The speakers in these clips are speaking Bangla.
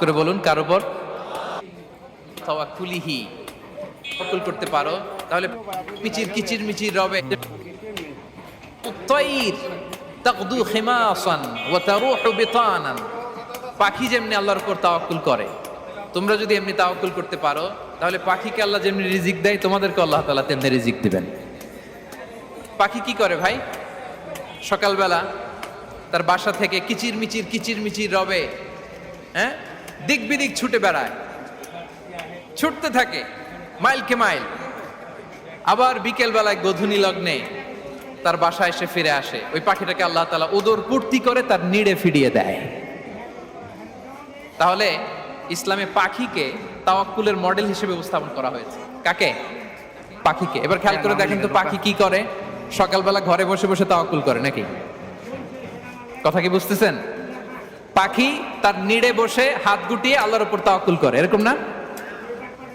করে বলুন, কার উপর? তাওয়াক্কুলিহি। তাওয়াক্কুল করতে পারো। তাহলে পিচির কিচির, মিচির রবে। উত্তাইর। তাকদু খিমাসান ওয়া তারুহু বিতানান। পাখি যেমনি আল্লাহর উপর তাওয়াক্কুল করে, তোমরা যদি এমনি তাওয়াক্কুল করতে পারো, তাহলে পাখিকে আল্লাহ যেমনি রিজিক দেয়, তোমাদেরকে আল্লাহ তাআলা তেমনি রিজিক দিবেন। পাখি কি করে ভাই? সকালবেলা তার বাসা থেকে কিচির মিচির কিচির মিচির রবে হ্যাঁ? দিক বিদিক ছুটে বেড়ায়। ছুটতে থাকে মাইলকে মাইল। আবার বিকেল বেলায় গধুনি লগ্নে তার বাসায় এসে ফিরে আসে। ওই পাখিটাকে আল্লাহ তালা ওদর পূর্তি করে তার নিড়ে ফিরিয়ে দেয়। তাহলে ইসলামে পাখিকে তাওয়াক্কুলের মডেল হিসেবে উপস্থাপন করা হয়েছে। কাকে? পাখিকে। এবার খেয়াল করে দেখেন তো পাখি কি করে? সকালবেলা ঘরে বসে বসে তাওয়াক্কুল করে নাকি? কথা কি বুঝতেছেন? পাখি তার নিড়ে বসে হাত গুটিয়ে আল্লাহর উপর তাওয়াক্কুল করে। এরকম না?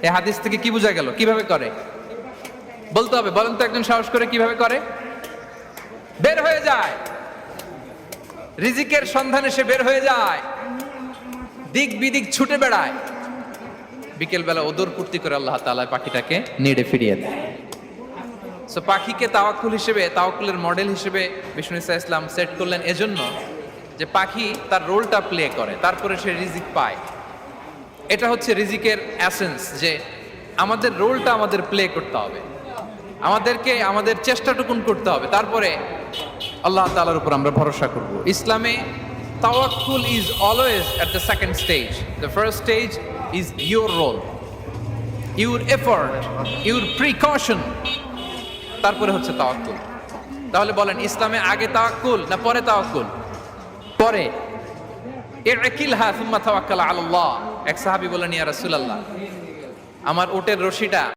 এই হাদিস থেকে কি বোঝা গেল? কীভাবে করে? বলতে হবে। বলেন তো একজন সাহস করে কীভাবে করে? বের হয়ে যায়। রিজিকের সন্ধানে সে বের হয়ে যায়। দিক বিদিক ছুটে বেড়ায়। বিকেল বেলা ওদর পূর্তি করে আল্লাহ তাআলা পাখিটাকে নেড়ে ফিরিয়ে দেয়। সো পাখিকে তাওয়াক্কুল হিসেবে, তাওয়াক্কুলের মডেল হিসেবে বিষ্ণু ইসা ইসলাম সেট করলেন। এজন্য যে পাখি তার রোলটা প্লে করে, তারপরে সে রিজিক পায়। এটা হচ্ছে রিজিকের অ্যাসেন্স যে আমাদের রোলটা আমাদের প্লে করতে হবে। আমাদেরকে, আমাদের চেষ্টাটুকুন করতে হবে। তারপরে আল্লাহ তাআলার উপর আমরা ভরসা করব। ইসলামে তাওয়াক্কুল is always at the second stage the first stage is your role your effort your precaution তারপরে হচ্ছে তাওয়াক্কুল। তাহলে বলেন, ইসলামে আগে তাওয়াক্কুল না পরে তাওয়াক্কুল? পরে এক সাহাবি বলেন ইয়া রাসূলুল্লাহ আমার ওটের রশিটা